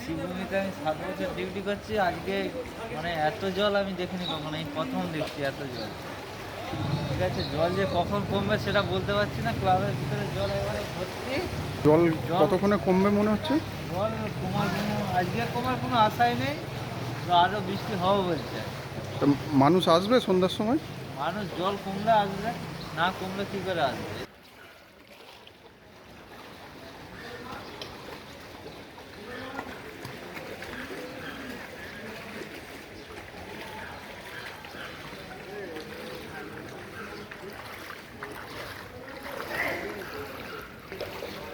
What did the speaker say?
শিবভূমিতে আমি সাত বছর ডিউটি করছি আজকে মানে এত জল আমি দেখিনি কখনো এই প্রথম দেখছি এত জল। ঠিক আছে জল যে কখন কমবে সেটা বলতে পারছি না ক্লাবের ভিতরে জল এবারে ভর্তি। জল কতক্ষণে কমবে মনে হচ্ছে? জল কমার কোনো আজকে কমার কোনো আশাই নেই তো আরও বৃষ্টি হবে বলছে। মানুষ আসবে সন্ধ্যার সময়? মানুষ জল কমলে আসবে না কমলে কী করে আসবে?